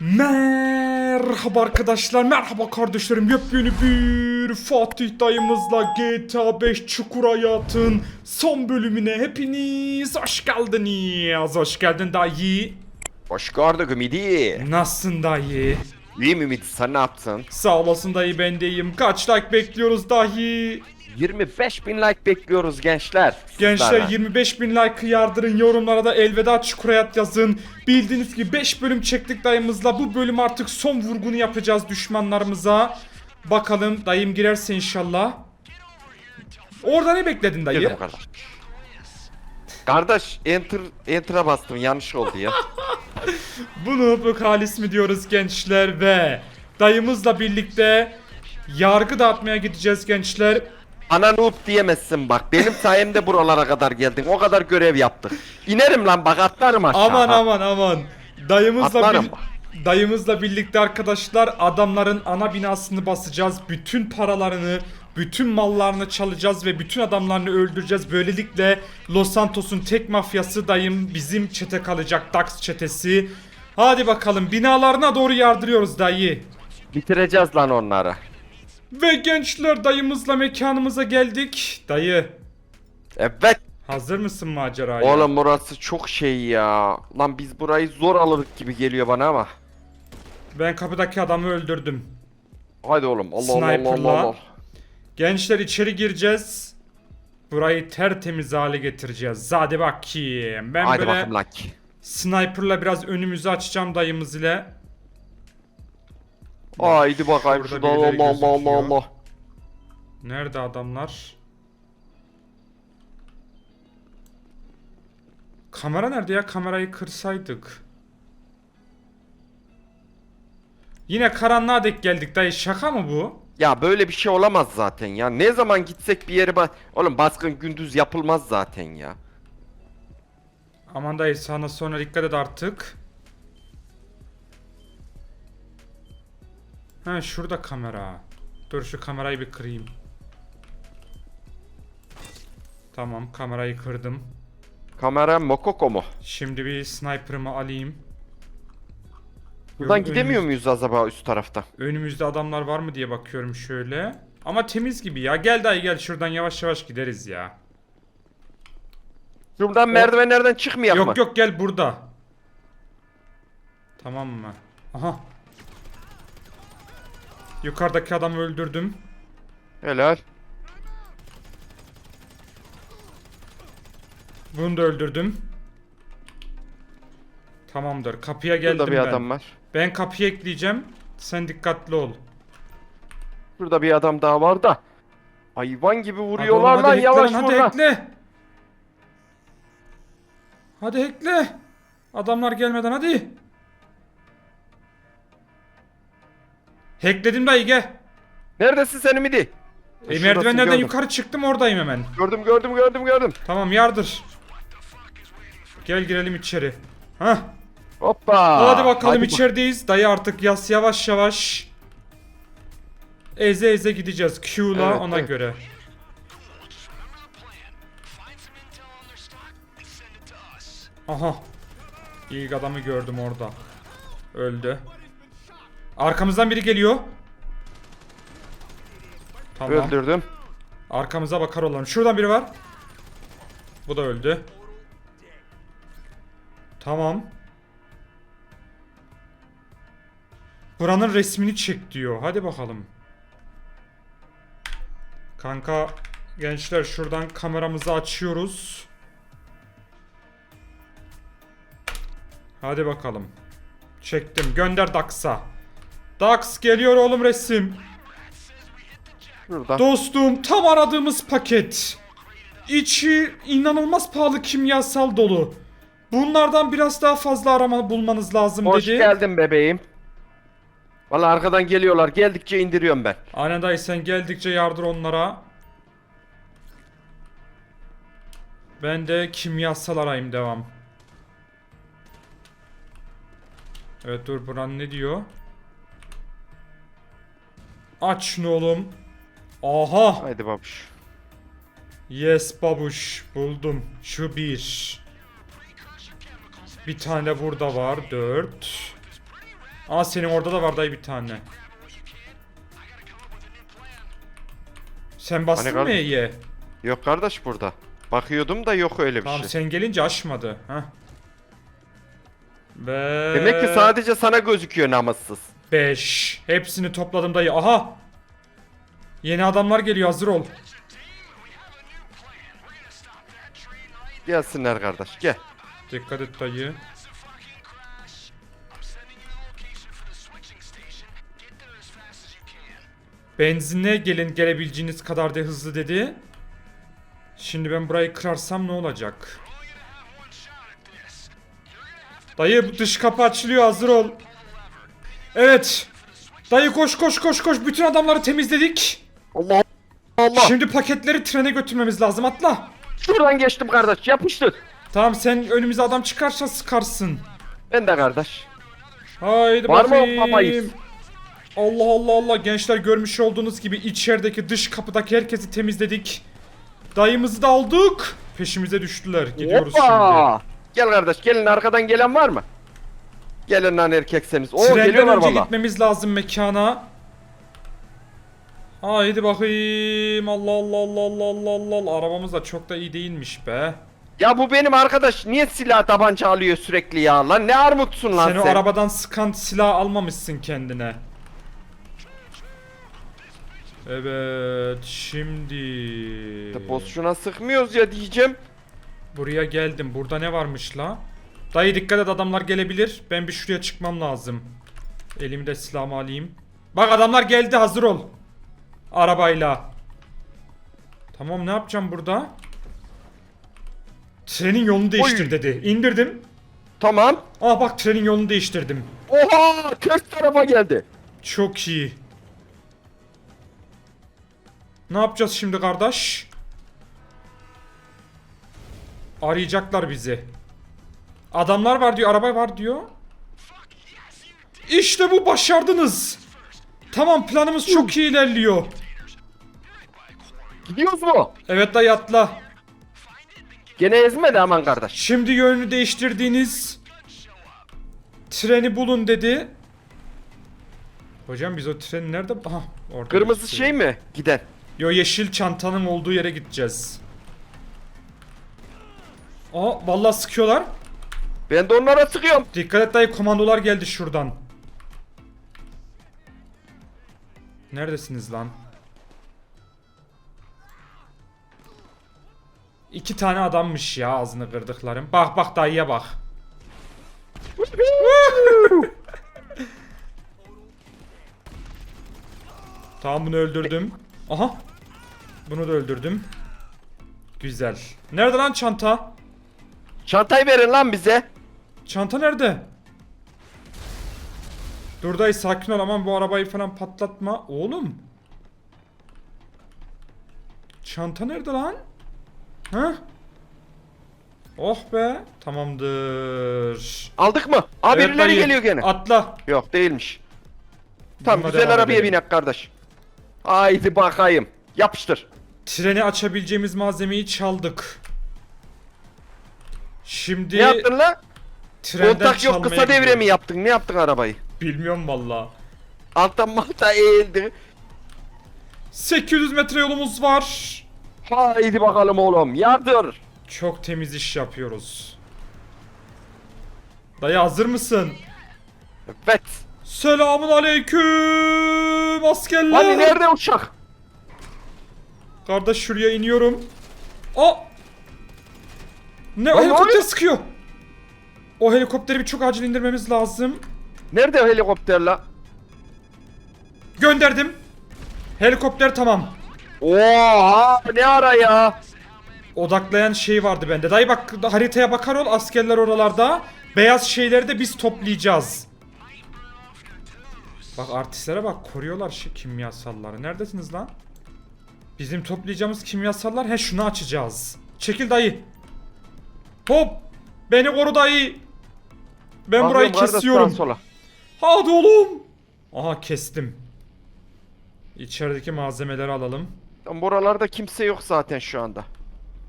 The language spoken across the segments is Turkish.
Merhaba arkadaşlar, merhaba kardeşlerim. Yepyeni bir Fatih dayımızla GTA 5 Çukur Hayat'ın son bölümüne hepiniz hoş geldiniz. Hoş geldin dayı. Hoş gördük Ümidi. Nasılsın dayı? İyiyim Ümidi sen ne yaptın? Sağ olasın dayı ben de iyiyim. Kaç like bekliyoruz dayı? 25 bin like bekliyoruz gençler. Gençler Sizlerden. 25 bin like yardırın yorumlara da elveda çukur hayat yazın. Bildiğiniz gibi 5 bölüm çektik dayımızla. Bu bölüm artık son vurgunu yapacağız düşmanlarımıza. Bakalım dayım girerse inşallah. Orada ne bekledin dayı? Girdim kardeş. Kardeş enter enter'a bastım yanlış oldu ya. Bunu bu halis mi diyoruz gençler ve dayımızla birlikte yargı dağıtmaya gideceğiz gençler. Ana noob diyemezsin bak. Benim sayemde buralara kadar geldin. O kadar görev yaptık. İnerim lan bak atlarım aşağı. Aman aman aman. Dayımızla Atlarım bir- bak. dayımızla birlikte arkadaşlar adamların ana binasını basacağız. Bütün paralarını, bütün mallarını çalacağız ve bütün adamlarını öldüreceğiz. Böylelikle Los Santos'un tek mafyası dayım bizim çete kalacak Dax çetesi. Hadi bakalım binalarına doğru yardırıyoruz dayı. Bitireceğiz lan onları. Ve gençler dayımızla mekanımıza geldik. Dayı Evet. hazır mısın maceraya? Oğlum burası çok şey ya. Lan biz burayı zor alırık gibi geliyor bana ama. Ben kapıdaki adamı öldürdüm. Hadi oğlum. Allah Allah Allah Sniper'la. Allah. Allah. Gençler içeri gireceğiz. Burayı tertemiz hale getireceğiz. Hadi bakayım. Ben Hadi böyle bakayım lan. sniper'la biraz önümüzü açacağım dayımız ile. Haydi bakayım Şurada şuradan birileri Allah Allah Allah gözüküyor. Allah. Nerede adamlar? Kamera nerede ya? Kamerayı kırsaydık. Yine karanlığa dek geldik dayı. Şaka mı bu? Ya böyle bir şey olamaz zaten ya. Ne zaman gitsek bir yere bas... Oğlum baskın gündüz yapılmaz zaten ya. Aman dayı sana sonra dikkat et artık. Ha şurada kamera. Dur şu kamerayı bir kırayım. Tamam kamerayı kırdım. Kamera Mokoko mu? Şimdi bir sniper'ımı alayım. Buradan Ön- gidemiyor önümüz- muyuz acaba üst tarafta? Önümüzde adamlar var mı diye bakıyorum şöyle. Ama temiz gibi ya. Gel dayı gel şuradan yavaş yavaş gideriz ya. Şuradan merdivenlerden çıkmayak mı? Yok yok gel burada. Tamam mı? Aha. Yukarıdaki adamı öldürdüm. Helal. Bunu da öldürdüm. Tamamdır. Kapıya geldim Burada bir ben. adam var. Ben kapıyı ekleyeceğim. Sen dikkatli ol. Şurada bir adam daha var da. Hayvan gibi Hadi vuruyorlar oğlum, lan hadi yavaş hackle lan, vur Hadi lan. hackle. Hadi hackle. Adamlar gelmeden hadi. Hackledim dayı gel. Neredesin sen Ümidi? E, Şuradasın, merdivenlerden gördüm. yukarı çıktım oradayım hemen. Gördüm gördüm gördüm gördüm. Tamam yardır. Gel girelim içeri. Hah. Hoppa. Hadi bakalım Hadi içerideyiz. Dayı artık yas yavaş yavaş. Eze eze gideceğiz. Q'la Evet, ona evet. göre. Aha. İlk adamı gördüm orada. Öldü. Arkamızdan biri geliyor. Tamam. Öldürdüm. Arkamıza bakar olalım. Şuradan biri var. Bu da öldü. Tamam. Buranın resmini çek diyor. Hadi bakalım. Kanka gençler şuradan kameramızı açıyoruz. Hadi bakalım. Çektim. Gönder Dax'a. Dax geliyor oğlum resim. Şuradan. Dostum tam aradığımız paket. İçi inanılmaz pahalı kimyasal dolu. Bunlardan biraz daha fazla arama bulmanız lazım Hoş dedi. geldin bebeğim. Valla arkadan geliyorlar. Geldikçe indiriyorum ben. Aynen dayı sen geldikçe yardır onlara. Ben de kimyasal arayayım devam. Evet dur buran ne diyor? Aç şunu oğlum. Aha. Haydi babuş. Yes babuş buldum. Şu bir. Bir tane burada var. Dört. Aa senin orada da var dayı bir tane. Sen bastın Hani mı? E'ye? Yok kardeş burada. Bakıyordum da yok öyle bir Tamam şey. sen gelince açmadı. Heh. Ve... Demek ki sadece sana gözüküyor namussuz. 5. Hepsini topladım dayı. Aha. Yeni adamlar geliyor hazır ol. Gelsinler kardeş gel. Dikkat et dayı. Benzinle gelin gelebileceğiniz kadar da hızlı dedi. Şimdi ben burayı kırarsam ne olacak? Dayı bu dış kapı açılıyor hazır ol. Evet. Dayı koş koş koş koş bütün adamları temizledik. Allah Allah. Şimdi paketleri trene götürmemiz lazım atla. Şuradan geçtim kardeş yapıştır. Tamam sen önümüze adam çıkarsa sıkarsın. Ben de kardeş. Haydi Var mı bakayım. babayız? Allah Allah Allah gençler görmüş olduğunuz gibi içerideki dış kapıdaki herkesi temizledik. Dayımızı da aldık. Peşimize düştüler. Gidiyoruz Hoppa. Gel kardeş gelin arkadan gelen var mı? Gelin lan erkekseniz. Oo şimdi. Trenden geliyorlar önce valla. gitmemiz lazım mekana. Haydi bakayım. Allah Allah Allah Allah Allah Allah. Allah. Arabamız da çok da iyi değilmiş be. Ya bu benim arkadaş niye silah tabanca alıyor sürekli ya lan ne armutsun lan Sen sen. o arabadan sıkan silah almamışsın kendine. Evet şimdi Boşuna sıkmıyoruz ya diyeceğim. buraya geldim. Burada ne varmış la? Dayı dikkat et adamlar gelebilir. Ben bir şuraya çıkmam lazım. Elimde silahımı alayım. Bak adamlar geldi hazır ol. Arabayla. Tamam ne yapacağım burada? Trenin yolunu değiştir Oy. dedi. İndirdim. Tamam. Ah bak trenin yolunu değiştirdim. Oha ters tarafa geldi. Çok iyi. Ne yapacağız şimdi kardeş? Arayacaklar bizi. Adamlar var diyor, araba var diyor. İşte bu başardınız. Tamam planımız çok iyi ilerliyor. Gidiyoruz mu? Evet dayı atla. Gene ezmedi aman kardeş. Şimdi yönünü değiştirdiğiniz treni bulun dedi. Hocam biz o treni nerede? Aha orada. Kırmızı gözüküyor. şey mi? Giden. Yo yeşil çantanın olduğu yere gideceğiz. Aa vallahi sıkıyorlar. Ben de onlara sıkıyorum. Dikkat et dayı komandolar geldi şuradan. Neredesiniz lan? İki tane adammış ya ağzını kırdıklarım. Bak bak dayıya bak. Tamam bunu öldürdüm. Aha. Bunu da öldürdüm. Güzel. Nerede lan çanta? Çantayı verin lan bize. Çanta nerede? Dur dayı sakin ol aman bu arabayı falan patlatma. Oğlum. Çanta nerede lan? Ha? Oh be. Tamamdır. Aldık mı? Abi Evet birileri dayı, geliyor gene. Atla. Yok değilmiş. Tamam Bununla güzel devam arabaya edelim. binek kardeş. Haydi bakayım. Yapıştır. Treni açabileceğimiz malzemeyi çaldık. Şimdi Ne yaptın lan? trenden Kontak yok kısa devre gidiyorum. mi yaptın? Ne yaptın arabayı? Bilmiyorum valla. Alttan malta eğildi. 800 metre yolumuz var. Haydi bakalım oğlum. Yardır. Çok temiz iş yapıyoruz. Dayı hazır mısın? Evet. Selamun aleyküm askerler. Hani nerede uçak? Kardeş şuraya iniyorum. Ne o Lan ne helikopter sıkıyor. O helikopteri bir çok acil indirmemiz lazım. Nerede o helikopter la? Gönderdim. Helikopter tamam. Oha ne ara ya? Odaklayan şey vardı bende. Dayı bak haritaya bakar ol askerler oralarda. Beyaz şeyleri de biz toplayacağız. Bak artistlere bak koruyorlar şu kimyasalları. Neredesiniz lan? Bizim toplayacağımız kimyasallar he şunu açacağız. Çekil dayı. Hop. Beni koru dayı. Ben burayı kardeş sağa kesiyorum. sola. Hadi oğlum. Aha kestim. İçerideki malzemeleri alalım. Buralarda kimse yok zaten şu anda.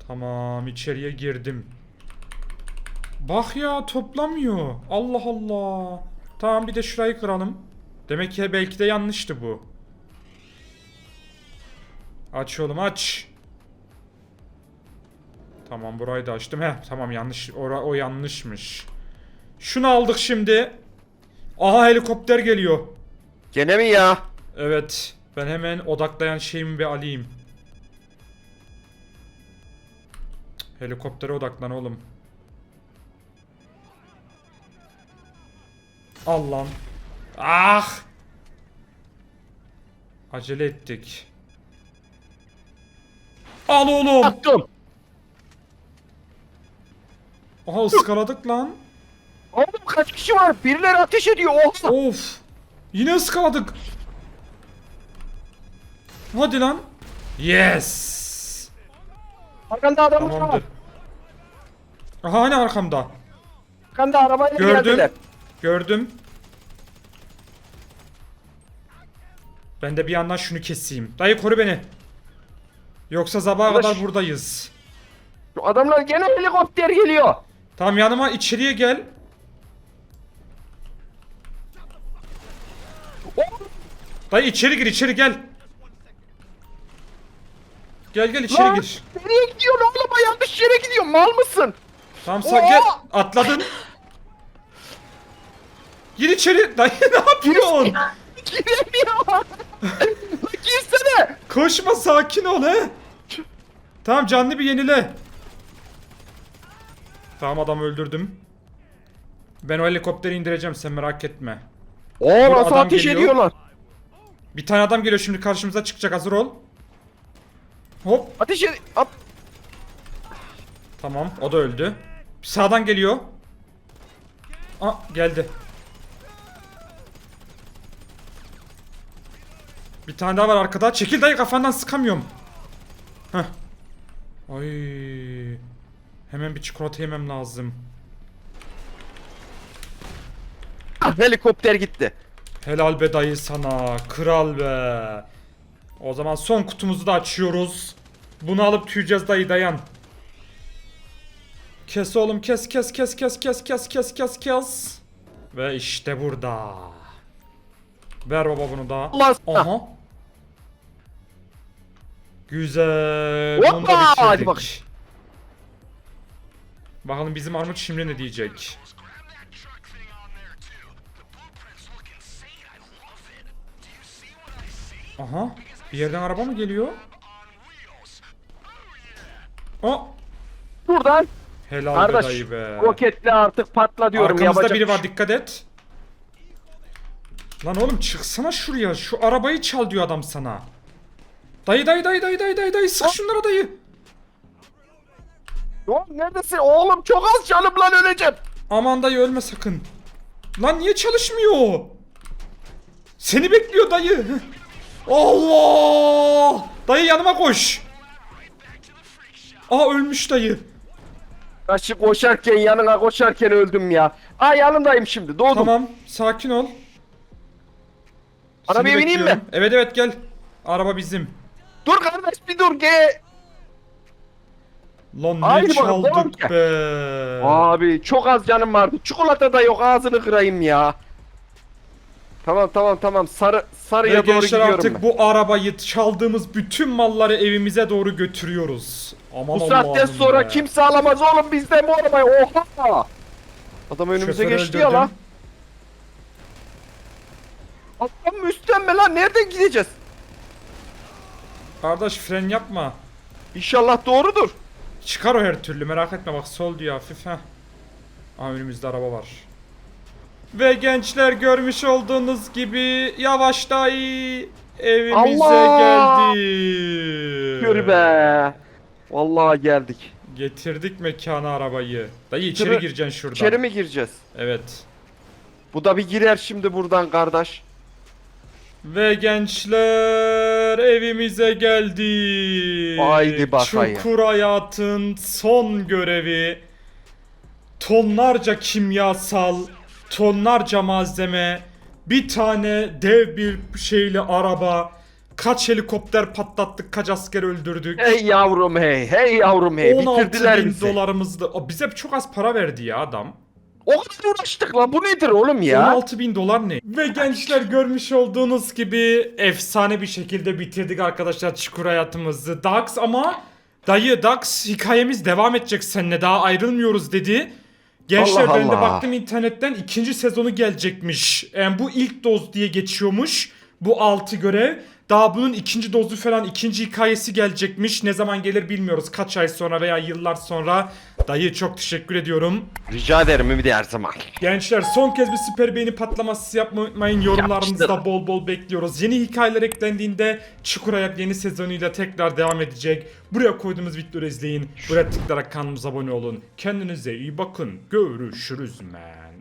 Tamam içeriye girdim. Bak ya toplamıyor. Allah Allah. Tamam bir de şurayı kıralım. Demek ki belki de yanlıştı bu. Aç oğlum aç. Tamam burayı da açtım. Heh tamam yanlış. Ora, o yanlışmış. Şunu aldık şimdi. Aha helikopter geliyor. Gene mi ya? Evet. Ben hemen odaklayan şeyimi bir alayım. Helikoptere odaklan oğlum. Al lan. Ah! Acele ettik. Al oğlum. Attım. Aha ıskaladık lan. Oğlum kaç kişi var? Birileri ateş ediyor. Oha. Of. Yine ıskaladık. Hadi lan. Yes. Arkanda adam var. Aha hani arkamda. Arkanda arabayla Gördüm. geldiler. Gördüm. Ben de bir yandan şunu keseyim. Dayı koru beni. Yoksa sabaha kadar buradayız. Adamlar gene helikopter geliyor. Tamam yanıma içeriye gel. Dayı içeri gir içeri gel. Gel gel içeri lan, gir. Nereye gidiyorsun oğlum? O yanlış yere gidiyor. Mal mısın? Tamam sen gel. Atladın. Gir içeri. Dayı ne yapıyorsun? Giremiyor. Girsene. Koşma sakin ol he. Tamam canlı bir yenile. Tamam adamı öldürdüm. Ben o helikopteri indireceğim sen merak etme. Oo Dur, nasıl adam ateş geliyor. ediyorlar? Bir tane adam geliyor şimdi karşımıza çıkacak hazır ol. Hop Ateş ed... At. tamam o da öldü. Sağdan geliyor. Aa geldi. Bir tane daha var arkada. Çekil dayı kafandan sıkamıyorum. Heh. Ay. Hemen bir çikolata yemem lazım. Ah, helikopter gitti. Helal be dayı sana. Kral be. O zaman son kutumuzu da açıyoruz. Bunu alıp tüyeceğiz dayı dayan. Kes oğlum kes kes kes kes kes kes kes kes kes. Ve işte burada. Ver baba bunu da. Allah. Aha. Güzel. Hoppa! Bunu da bitirdik. Hadi bak. Bakalım bizim Armut şimdi ne diyecek. Aha. Bir yerden araba mı geliyor? Aa. Buradan. Helal be Kardeş dayı be. roketle artık patla diyorum. Arkamızda yapacak biri bir var şey- dikkat et. Lan oğlum çıksana şuraya. Şu arabayı çal diyor adam sana. Dayı dayı dayı dayı dayı dayı dayı sık şunlara dayı. Oğlum neredesin? Oğlum çok az canım lan öleceğim. Aman dayı ölme sakın. Lan niye çalışmıyor? Seni bekliyor dayı. Allah! Dayı yanıma koş. Aa ölmüş dayı. Kaçıp koşarken yanına koşarken öldüm ya. Aa yanındayım şimdi doğdum. Tamam sakin ol. Arabaya bineyim mi? bekliyorum. Evet evet gel. Araba bizim. Dur kardeş bir dur ge. Lan ne devam çaldık ki. be. Abi çok az canım vardı. Çikolata da yok ağzını kırayım ya. Tamam tamam tamam sarı Ve sarıya doğru gençler gidiyorum artık ben. bu arabayı çaldığımız bütün malları evimize doğru götürüyoruz. Aman Bu saatten Allah'ım sonra be. kimse alamaz oğlum bizden bu arabayı. Oha! Adam önümüze Şoförü geçti ya öldürdüm. lan. Adam üstten mi lan? Nereden gideceğiz? Kardeş fren yapma. İnşallah doğrudur. Çıkar o her türlü merak etme bak sol diyor hafif ha. Aa önümüzde araba var. Ve gençler görmüş olduğunuz gibi yavaş evimize Allah! geldi. Yürü be. Vallahi geldik. Getirdik mekana arabayı. Dayı içeri Şuraya- gireceksin şuradan. İçeri mi gireceğiz? Evet. Bu da bir girer şimdi buradan kardeş. Ve gençler evimize geldi. Haydi bakayım. Çukur hayatın son görevi. Tonlarca kimyasal, tonlarca malzeme, bir tane dev bir şeyli araba, kaç helikopter patlattık, kaç asker öldürdük. Hey yavrum hey, hey yavrum hey. 16 Bitirdiler bin bizi. dolarımızdı. O bize çok az para verdi ya adam. O kadar uğraştık lan bu nedir oğlum ya? 16 bin dolar ne? Ve gençler görmüş olduğunuz gibi efsane bir şekilde bitirdik arkadaşlar çukur hayatımızı. Dax ama dayı Dax hikayemiz devam edecek seninle daha ayrılmıyoruz dedi. Gençler Allah ben de Allah. baktım internetten ikinci sezonu gelecekmiş. Yani bu ilk doz diye geçiyormuş. Bu 6 görev. Daha bunun ikinci dozu falan ikinci hikayesi gelecekmiş. Ne zaman gelir bilmiyoruz. Kaç ay sonra veya yıllar sonra. Dayı çok teşekkür ediyorum. Rica ederim Ümidi her zaman. Gençler son kez bir süper beğeni patlaması yapmayı unutmayın. Yorumlarınızda bol bol bekliyoruz. Yeni hikayeler eklendiğinde Çukur Hayat yeni sezonuyla tekrar devam edecek. Buraya koyduğumuz videoları izleyin. Buraya tıklayarak kanalımıza abone olun. Kendinize iyi bakın. Görüşürüz man.